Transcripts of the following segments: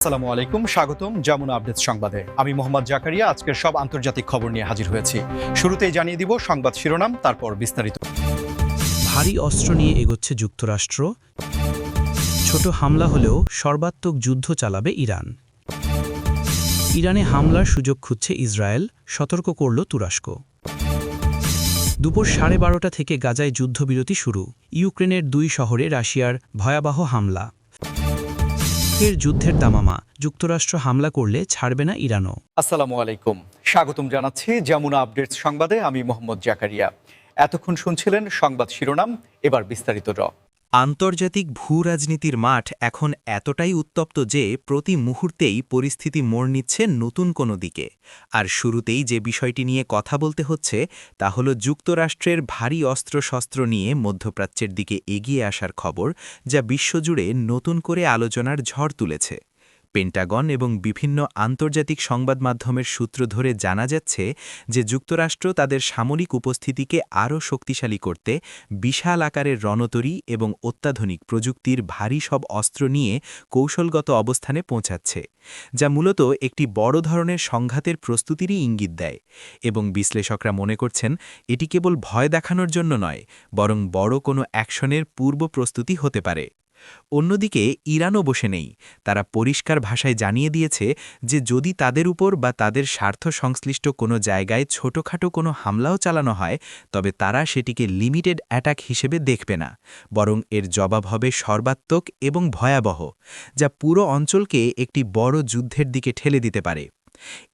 আসসালামু আলাইকুম, স্বাগতম যমুনা আপডেট সংবাদে। আমি মোহাম্মদ জাকারিয়া, আজকের সব আন্তর্জাতিক খবর নিয়ে হাজির হয়েছি। শুরুতেই জানিয়ে দিব সংবাদ শিরোনাম, তারপর বিস্তারিত। ভারী অস্ত্র নিয়ে এগোচ্ছে যুক্তরাষ্ট্র। ছোট হামলা হলেও সর্বাত্মক যুদ্ধ চালাবে ইরান। ইরানে হামলার সুযোগ খুঁজছে ইসরায়েল, সতর্ক করল তুরস্ক। দুপুর সাড়ে বারোটা থেকে গাজায় যুদ্ধবিরতি শুরু। ইউক্রেনের দুই শহরে রাশিয়ার ভয়াবহ হামলা। ফের যুদ্ধের দামামা, যুক্তরাষ্ট্র হামলা করলে ছাড়বে না ইরানও। আসসালামু আলাইকুম। স্বাগতম জানাচ্ছি যমুনা আপডেটস সংবাদে। আমি মোহাম্মদ জাকারিয়া। এতক্ষণ শুনছিলেন সংবাদ শিরোনাম, এবার বিস্তারিত র। আন্তর্জাতিক ভূ রাজনীতির মাঠ এখন এতটাই উত্তপ্ত যে প্রতি মুহূর্তেই পরিস্থিতি মোড় নিচ্ছে নতুন কোনো দিকে। আর শুরুতেই যে বিষয়টি নিয়ে কথা বলতে হচ্ছে, তা হল যুক্তরাষ্ট্রের ভারী অস্ত্রশস্ত্র নিয়ে মধ্যপ্রাচ্যের দিকে এগিয়ে আসার খবর, যা বিশ্বজুড়ে নতুন করে আলোচনার ঝড় তুলেছে। পেন্টাগন এবং বিভিন্ন আন্তর্জাতিক সংবাদ মাধ্যমের সূত্র ধরে জানা যাচ্ছে যে যুক্তরাষ্ট্র তাদের সামরিক উপস্থিতিকে আরও শক্তিশালী করতে বিশাল আকারের রণতরী এবং অত্যাধুনিক প্রযুক্তির ভারী সব অস্ত্র নিয়ে কৌশলগত অবস্থানে পৌঁছাচ্ছে, যা মূলত একটি বড় ধরনের সংঘাতের প্রস্তুতিরই ইঙ্গিত দেয় এবং বিশ্লেষকরা মনে করছেন এটি কেবল ভয় দেখানোর জন্য নয়, বরং বড় কোনো অ্যাকশনের পূর্ব প্রস্তুতি হতে পারে। অন্যদিকে ইরানও বসে নেই। তারা পরিষ্কার ভাষায় জানিয়ে দিয়েছে যে যদি তাদের উপর বা তাদের স্বার্থ সংশ্লিষ্ট কোনো জায়গায় ছোটখাটো কোনো হামলাও চালানো হয়, তবে তারা সেটিকে লিমিটেড অ্যাটাক হিসেবে দেখবে না, বরং এর জবাব হবে সর্বাত্মক এবং ভয়াবহ, যা পুরো অঞ্চলকে একটি বড় যুদ্ধের দিকে ঠেলে দিতে পারে।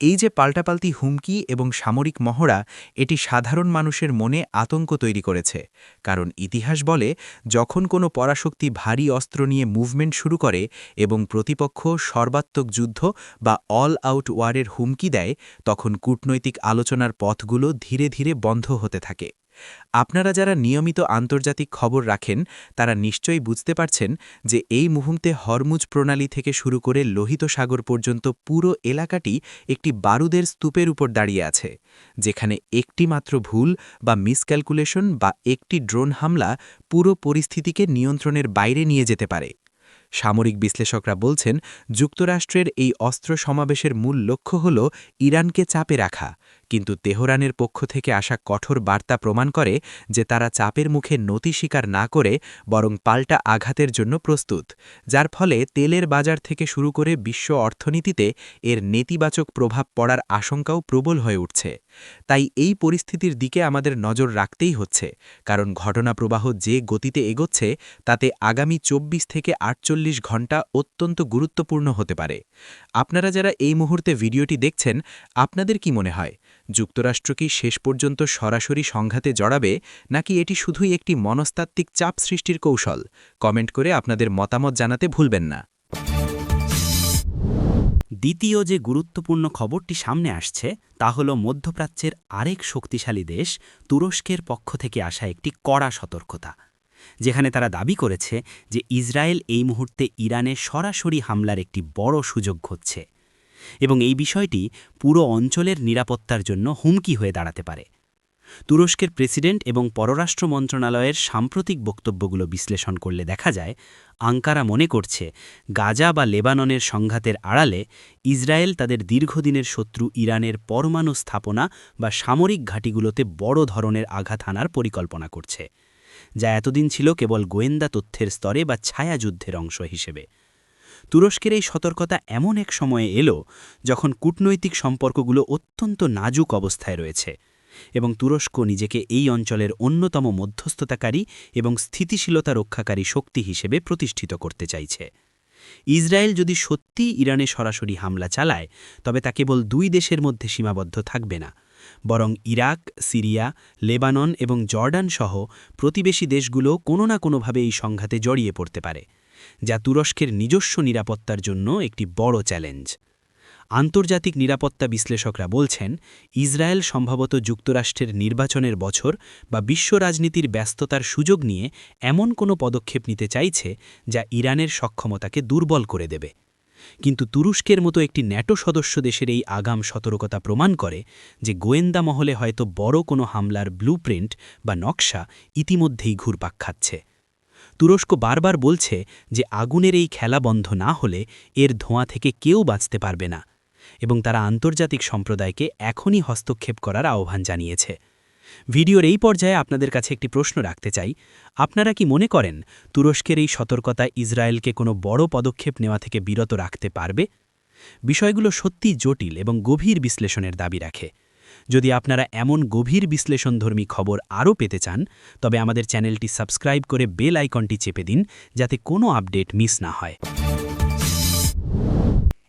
এই যে পাল্টাপাল্টি হুমকি এবং সামরিক মহড়া, এটি সাধারণ মানুষের মনে আতঙ্ক তৈরি করেছে। কারণ ইতিহাস বলে, যখন কোনো পরাশক্তি ভারী অস্ত্র নিয়ে মুভমেন্ট শুরু করে এবং প্রতিপক্ষ সর্বাত্মক যুদ্ধ বা অল আউট ওয়ারের হুমকি দেয়, তখন কূটনৈতিক আলোচনার পথগুলো ধীরে ধীরে বন্ধ হতে থাকে। আপনারা যারা নিয়মিত আন্তর্জাতিক খবর রাখেন, তারা নিশ্চয়ই বুঝতে পারছেন যে এই মুহূর্তে হরমুজ প্রণালী থেকে শুরু করে লোহিত সাগর পর্যন্ত পুরো এলাকাটি একটি বারুদের স্তূপের উপর দাঁড়িয়ে আছে, যেখানে একটি মাত্র ভুল বা মিসক্যালকুলেশন বা একটি ড্রোন হামলা পুরো পরিস্থিতিকে নিয়ন্ত্রণের বাইরে নিয়ে যেতে পারে। সামরিক বিশ্লেষকরা বলছেন, যুক্তরাষ্ট্রের এই অস্ত্র সমাবেশের মূল লক্ষ্য হল ইরানকে চাপে রাখা কিন্তু তেহরানের পক্ষ থেকে আসা কঠোর বার্তা প্রমাণ করে যে তারা চাপের মুখে নতি স্বীকার না করে বরং পাল্টা আঘাতের জন্য প্রস্তুত, যার ফলে তেলের বাজার থেকে শুরু করে বিশ্ব অর্থনীতিতে এর নেতিবাচক প্রভাব পড়ার আশঙ্কাও প্রবল হয়ে উঠছে। তাই এই পরিস্থিতির দিকে আমাদের নজর রাখতেই হচ্ছে, কারণ ঘটনা প্রবাহ যে গতিতে এগোচ্ছে, তাতে আগামী ২৪ থেকে আটচল্লিশ ঘণ্টা অত্যন্ত গুরুত্বপূর্ণ হতে পারে। আপনারা যারা এই মুহূর্তে ভিডিওটি দেখছেন, আপনাদের কি মনে হয়? যুক্তরাষ্ট্র কি শেষ পর্যন্ত সরাসরি সংঘাতে জড়াবে নাকি এটি শুধুই একটি মনস্তাত্ত্বিক চাপ সৃষ্টির কৌশল? কমেন্ট করে আপনাদের মতামত জানাতে ভুলবেন না। দ্বিতীয় যে গুরুত্বপূর্ণ খবরটি সামনে আসছে, তা হল মধ্যপ্রাচ্যের আরেক শক্তিশালী দেশ, তুরস্কের পক্ষ থেকে আসা একটি কড়া সতর্কতা, যেখানে তারা দাবি করেছে যে ইসরায়েল এই মুহূর্তে ইরানে সরাসরি হামলার একটি বড় সুযোগ ঘটছে এবং এই বিষয়টি পুরো অঞ্চলের নিরাপত্তার জন্য হুমকি হয়ে দাঁড়াতে পারে। তুরস্কের প্রেসিডেন্ট এবং পররাষ্ট্র মন্ত্রণালয়ের সাম্প্রতিক বক্তব্যগুলো বিশ্লেষণ করলে দেখা যায়, আঙ্কারা মনে করছে, গাজা বা লেবাননের সংঘাতের আড়ালে ইসরায়েল তাদের দীর্ঘদিনের শত্রু ইরানের পরমাণু স্থাপনা বা সামরিক ঘাঁটিগুলোতে বড় ধরনের আঘাত হানার পরিকল্পনা করছে, যা এতদিন ছিল কেবল গোয়েন্দা তথ্যের স্তরে বা ছায়াযুদ্ধের অংশ হিসেবে। তুরস্কের এই সতর্কতা এমন এক সময়ে এলো যখন কূটনৈতিক সম্পর্কগুলো অত্যন্ত নাজুক অবস্থায় রয়েছে এবং তুরস্ক নিজেকে এই অঞ্চলের অন্যতম মধ্যস্থতাকারী এবং স্থিতিশীলতা রক্ষাকারী শক্তি হিসেবে প্রতিষ্ঠিত করতে চাইছে। ইসরায়েল যদি সত্যিই ইরানে সরাসরি হামলা চালায়, তবে তা কেবল দুই দেশের মধ্যে সীমাবদ্ধ থাকবে না, বরং ইরাক, সিরিয়া, লেবানন এবং জর্ডান সহ প্রতিবেশী দেশগুলো কোনো না কোনোভাবে এই সংঘাতে জড়িয়ে পড়তে পারে। যা তুরস্কের নিজস্ব নিরাপত্তার জন্য একটি বড় চ্যালেঞ্জ। আন্তর্জাতিক নিরাপত্তা বিশ্লেষকরা বলছেন, ইসরায়েল সম্ভবত যুক্তরাষ্ট্রের নির্বাচনের বছর বা বিশ্ব রাজনীতির ব্যস্ততার সুযোগ নিয়ে এমন কোনো পদক্ষেপ নিতে চাইছে যা ইরানের সক্ষমতাকে দুর্বল করে দেবে। কিন্তু তুরস্কের মতো একটি ন্যাটো সদস্য দেশের এই আগাম সতর্কতা প্রমাণ করে যে গোয়েন্দা মহলে হয়তো বড় কোনো হামলার ব্লুপ্রিন্ট বা নকশা ইতিমধ্যেই ঘুরপাক খাচ্ছে। তুরস্ক বারবার বলছে যে আগুনের এই খেলা বন্ধ না হলে এর ধোঁয়া থেকে কেউ বাঁচতে পারবে না এবং তারা আন্তর্জাতিক সম্প্রদায়কে এখনই হস্তক্ষেপ করার আহ্বান জানিয়েছে। ভিডিওর এই পর্যায়ে আপনাদের কাছে একটি প্রশ্ন রাখতে চাই। আপনারা কি মনে করেন তুরস্কের এই সতর্কতা ইসরায়েলকে কোনো বড় পদক্ষেপ নেওয়া থেকে বিরত রাখতে পারবে? বিষয়গুলো সত্যি জটিল এবং গভীর বিশ্লেষণের দাবি রাখে। যদি আপনারা এমন গভীর বিশ্লেষণধর্মী খবর আরও পেতে চান, তবে আমাদের চ্যানেলটি সাবস্ক্রাইব করে বেল আইকনটি চেপে দিন, যাতে কোনো আপডেট মিস না হয়।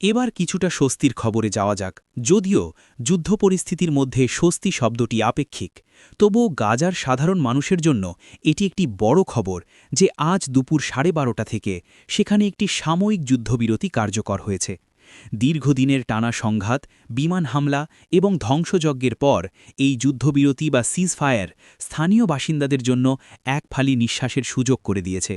এবার কিছুটা স্বস্তির খবরে যাওয়া যাক। যদিও যুদ্ধ পরিস্থিতির মধ্যে স্বস্তি শব্দটি আপেক্ষিক, তবুও গাজার সাধারণ মানুষের জন্য এটি একটি বড় খবর যে আজ দুপুর সাড়ে বারোটা থেকে সেখানে একটি সাময়িক যুদ্ধবিরতি কার্যকর হয়েছে। দীর্ঘদিনের টানা সংঘাত, বিমান হামলা এবং ধ্বংসযজ্ঞের পর এই যুদ্ধবিরতি বা সিজফায়ার স্থানীয় বাসিন্দাদের জন্য এক ফালি নিঃশ্বাসের সুযোগ করে দিয়েছে,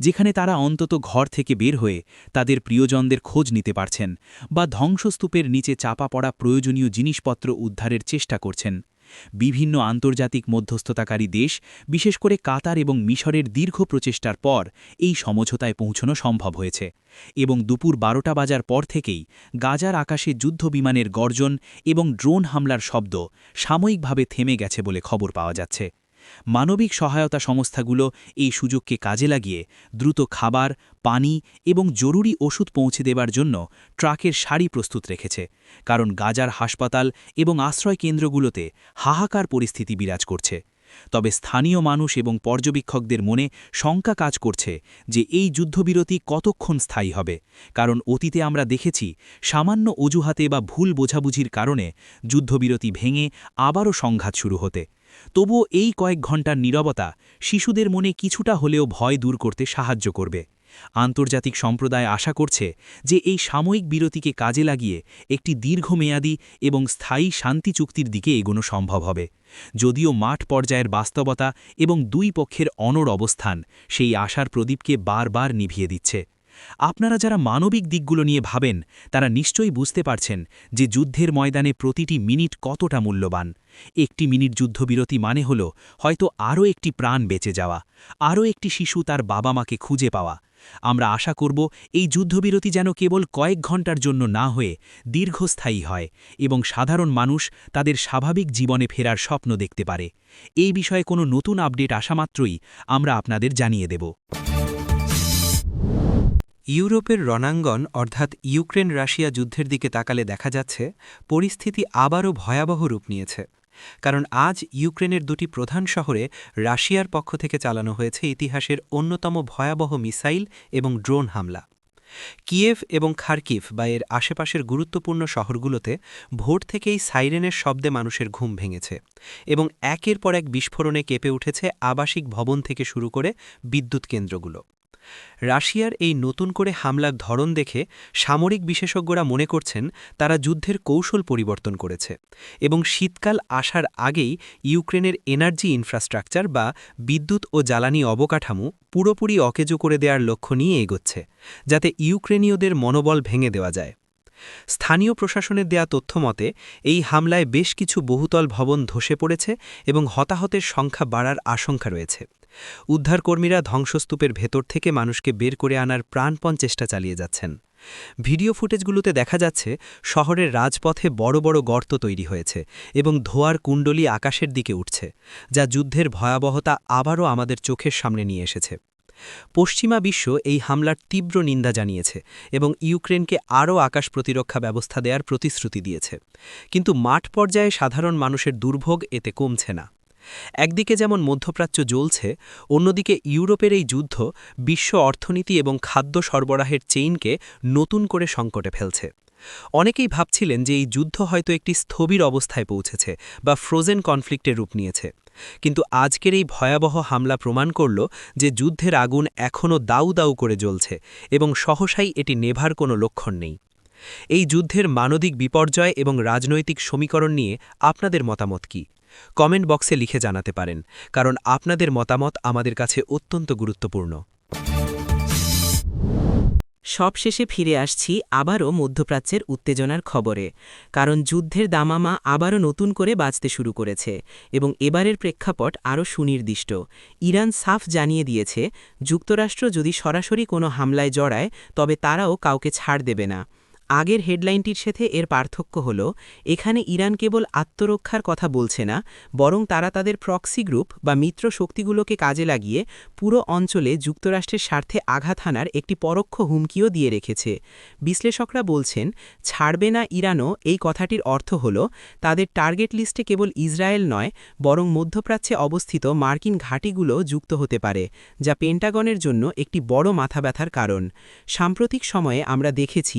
যেখানে তারা অন্তত ঘর থেকে বের হয়ে তাদের প্রিয়জনদের খোঁজ নিতে পারছেন বা ধ্বংসস্তূপের নিচে চাপা পড়া প্রয়োজনীয় জিনিসপত্র উদ্ধারের চেষ্টা করছেন। বিভিন্ন আন্তর্জাতিক মধ্যস্থতাকারী দেশ, বিশেষ করে কাতার এবং মিশরের দীর্ঘ প্রচেষ্টার পর এই সমঝোতায় পৌঁছনো সম্ভব হয়েছে এবং দুপুর বারোটা বাজার পর থেকেই গাজার আকাশে যুদ্ধবিমানের গর্জন এবং ড্রোন হামলার শব্দ সাময়িকভাবে থেমে গেছে বলে খবর পাওয়া যাচ্ছে। মানবিক সহায়তা সংস্থাগুলো এই সুযোগকে কাজে লাগিয়ে দ্রুত খাবার, পানি এবং জরুরি ওষুধ পৌঁছে দেবার জন্য ট্রাকের সারি প্রস্তুত রেখেছে, কারণ গাজার হাসপাতাল এবং আশ্রয় কেন্দ্রগুলোতে হাহাকার পরিস্থিতি বিরাজ করছে। তবে স্থানীয় মানুষ এবং পর্যবেক্ষকদের মনে শঙ্কা কাজ করছে যে এই যুদ্ধবিরতি কতক্ষণ স্থায়ী হবে, কারণ অতীতে আমরা দেখেছি সামান্য অজুহাতে বা ভুল বোঝাবুঝির কারণে যুদ্ধবিরতি ভেঙে আবারও সংঘাত শুরু হতে। তবুও এই কয়েক ঘণ্টার নীরবতা শিশুদের মনে কিছুটা হলেও ভয় দূর করতে সাহায্য করবে। আন্তর্জাতিক সম্প্রদায় আশা করছে যে এই সাময়িক বিরতিকে কাজে লাগিয়ে একটি দীর্ঘমেয়াদী এবং স্থায়ী শান্তি চুক্তির দিকে এগোনো সম্ভব হবে। যদিও মাঠ পর্যায়ের বাস্তবতা এবং দুই পক্ষের অনর অবস্থান সেই আশার প্রদীপকে বারবার নিভিয়ে দিচ্ছে। আপনারা যারা মানবিক দিকগুলো নিয়ে ভাবেন, তারা নিশ্চয়ই বুঝতে পারছেন যে যুদ্ধের ময়দানে প্রতিটি মিনিট কতটা মূল্যবান। একটি মিনিট যুদ্ধবিরতি মানে হল হয়তো আরও একটি প্রাণ বেঁচে যাওয়া, আরও একটি শিশু তার বাবা মাকে খুঁজে পাওয়া। আমরা আশা করব এই যুদ্ধবিরতি যেন কেবল কয়েক ঘণ্টার জন্য না হয়ে দীর্ঘস্থায়ী হয় এবং সাধারণ মানুষ তাদের স্বাভাবিক জীবনে ফেরার স্বপ্ন দেখতে পারে। এই বিষয়ে কোনো নতুন আপডেট আসা মাত্রই আমরা আপনাদের জানিয়ে দেব। ইউরোপের রণাঙ্গন, অর্থাৎ ইউক্রেন রাশিয়া যুদ্ধের দিকে তাকালে দেখা যাচ্ছে, পরিস্থিতি আবারও ভয়াবহ রূপ নিয়েছে। কারণ আজ ইউক্রেনের দুটি প্রধান শহরে রাশিয়ার পক্ষ থেকে চালানো হয়েছে ইতিহাসের অন্যতম ভয়াবহ মিসাইল এবং ড্রোন হামলা। কিয়েভ এবং খার্কিভ বা এর আশেপাশের গুরুত্বপূর্ণ শহরগুলোতে ভোর থেকেই সাইরেনের শব্দে মানুষের ঘুম ভেঙেছে এবং একের পর এক বিস্ফোরণে কেঁপে উঠেছে আবাসিক ভবন থেকে শুরু করে বিদ্যুৎ কেন্দ্রগুলো। রাশিয়ার এই নতুন করে হামলার ধরন দেখে সামরিক বিশেষজ্ঞরা মনে করছেন তারা যুদ্ধের কৌশল পরিবর্তন করেছে এবং শীতকাল আসার আগেই ইউক্রেনের এনার্জি ইনফ্রাস্ট্রাকচার বা বিদ্যুৎ ও জ্বালানি অবকাঠামো পুরোপুরি অকেজো করে দেওয়ার লক্ষ্য নিয়ে এগোচ্ছে, যাতে ইউক্রেনীয়দের মনোবল ভেঙে দেওয়া যায়। স্থানীয় প্রশাসনের দেয়া তথ্যমতে এই হামলায় বেশ কিছু বহুতল ভবন ধসে পড়েছে এবং হতাহতের সংখ্যা বাড়ার আশঙ্কা রয়েছে। উদ্ধারকর্মীরা ধ্বংসস্তূপের ভেতর থেকে মানুষকে বের করে আনার প্রাণপণ চেষ্টা চালিয়ে যাচ্ছেন। ভিডিও ফুটেজগুলোতে দেখা যাচ্ছে, শহরের রাজপথে বড় বড় গর্ত তৈরি হয়েছে এবং ধোয়ার কুণ্ডলি আকাশের দিকে উঠছে, যা যুদ্ধের ভয়াবহতা আবারও আমাদের চোখের সামনে নিয়ে এসেছে। পশ্চিমা বিশ্ব এই হামলার তীব্র নিন্দা জানিয়েছে এবং ইউক্রেনকে আরও আকাশ প্রতিরক্ষা ব্যবস্থা দেওয়ার প্রতিশ্রুতি দিয়েছে। কিন্তু মাঠ পর্যায়ে সাধারণ মানুষের দুর্ভোগ এতে কমছে না। একদিকে যেমন মধ্যপ্রাচ্য জ্বলছে, অন্যদিকে ইউরোপের এই যুদ্ধ বিশ্ব অর্থনীতি এবং খাদ্য সরবরাহের চেইনকে নতুন করে সংকটে ফেলছে। অনেকেই ভাবছিলেন যে এই যুদ্ধ হয়তো একটি স্থবির অবস্থায় পৌঁছেছে বা ফ্রোজেন কনফ্লিক্টের রূপ নিয়েছে। কিন্তু আজকের এই ভয়াবহ হামলা প্রমাণ করল যে যুদ্ধের আগুন এখনও দাউ দাউ করে জ্বলছে এবং সহসাই এটি নেভার কোনো লক্ষণ নেই। এই যুদ্ধের মানবিক বিপর্যয় এবং রাজনৈতিক সমীকরণ নিয়ে আপনাদের মতামত কী? কমেন্ট বক্সে লিখে জানাতে পারেন, কারণ আপনাদের মতামত আমাদের কাছে অত্যন্ত গুরুত্বপূর্ণ। সবশেষে ফিরে আসছি আবারও মধ্যপ্রাচ্যের উত্তেজনার খবরে, কারণ যুদ্ধের দামামা আবারও নতুন করে বাঁচতে শুরু করেছে এবং এবারের প্রেক্ষাপট আরও সুনির্দিষ্ট। ইরান সাফ জানিয়ে দিয়েছে, যুক্তরাষ্ট্র যদি সরাসরি কোনো হামলায় জড়ায়, তবে তারাও কাউকে ছাড় দেবে না। আগের হেডলাইনটির সাথে এর পার্থক্য হল, এখানে ইরান কেবল আত্মরক্ষার কথা বলছে না, বরং তারা তাদের প্রক্সি গ্রুপ বা মিত্র শক্তিগুলোকে কাজে লাগিয়ে পুরো অঞ্চলে যুক্তরাষ্ট্রের স্বার্থে আঘাত হানার একটি পরোক্ষ হুমকিও দিয়ে রেখেছে। বিশ্লেষকরা বলছেন, ছাড়বে না ইরানও, এই কথাটির অর্থ হল, তাদের টার্গেট লিস্টে কেবল ইসরায়েল নয়, বরং মধ্যপ্রাচ্যে অবস্থিত মার্কিন ঘাঁটিগুলো যুক্ত হতে পারে, যা পেন্টাগনের জন্য একটি বড় মাথা ব্যথার কারণ। সাম্প্রতিক সময়ে আমরা দেখেছি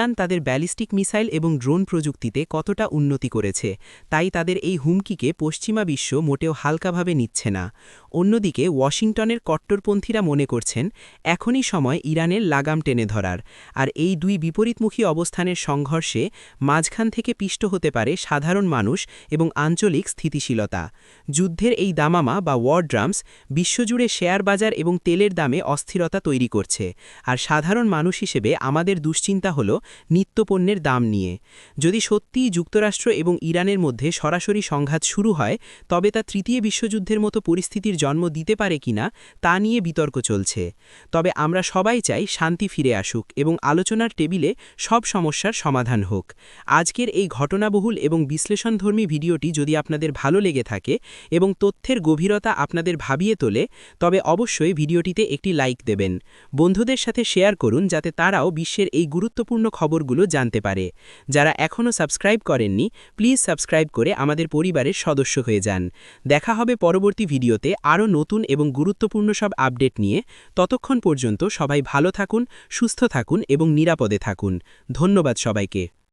ইরান তাদের ব্যালিস্টিক মিসাইল এবং ড্রোন প্রযুক্তিতে কতটা উন্নতি করেছে, তাই তাদের এই হুমকিকে পশ্চিমা বিশ্ব মোটেও হালকাভাবে নিচ্ছে না। অন্যদিকে ওয়াশিংটনের কট্টরপন্থীরা মনে করছেন, এখনই সময় ইরানের লাগাম টেনে ধরার। আর এই দুই বিপরীতমুখী অবস্থানের সংঘর্ষে মাঝখান থেকে পিষ্ট হতে পারে সাধারণ মানুষ এবং আঞ্চলিক স্থিতিশীলতা। যুদ্ধের এই দামামা বা ওয়ার ড্রামস বিশ্বজুড়ে শেয়ার বাজার এবং তেলের দামে অস্থিরতা তৈরি করছে। আর সাধারণ মানুষ হিসেবে আমাদের দুশ্চিন্তা হল নিত্যপণ্যের দাম নিয়ে। যদি সত্যিই যুক্তরাষ্ট্র এবং ইরানের মধ্যে সরাসরি সংঘাত শুরু হয়, তবে তা তৃতীয় বিশ্বযুদ্ধের মতো পরিস্থিতির জন্ম দিতে পারে কিনা তা নিয়ে বিতর্ক চলছে। তবে আমরা সবাই চাই শান্তি ফিরে আসুক এবং আলোচনার টেবিলে সব সমস্যার সমাধান হোক। আজকের এই ঘটনাবহুল এবং বিশ্লেষণধর্মী ভিডিওটি যদি আপনাদের ভালো লেগে থাকে এবং তথ্যের গভীরতা আপনাদের ভাবিয়ে তোলে, তবে অবশ্যই ভিডিওটিতে একটি লাইক দেবেন। বন্ধুদের সাথে শেয়ার করুন যাতে তারাও বিশ্বের এই গুরুত্বপূর্ণ খবরগুলো জানতে পারে। যারা এখনও সাবস্ক্রাইব করেননি, প্লিজ সাবস্ক্রাইব করে আমাদের পরিবারের সদস্য হয়ে যান। দেখা হবে পরবর্তী ভিডিওতে। আরও নতুন এবং গুরুত্বপূর্ণ সব আপডেট নিয়ে ততক্ষণ পর্যন্ত সবাই ভালো থাকুন, সুস্থ থাকুন এবং নিরাপদে থাকুন। ধন্যবাদ সবাইকে।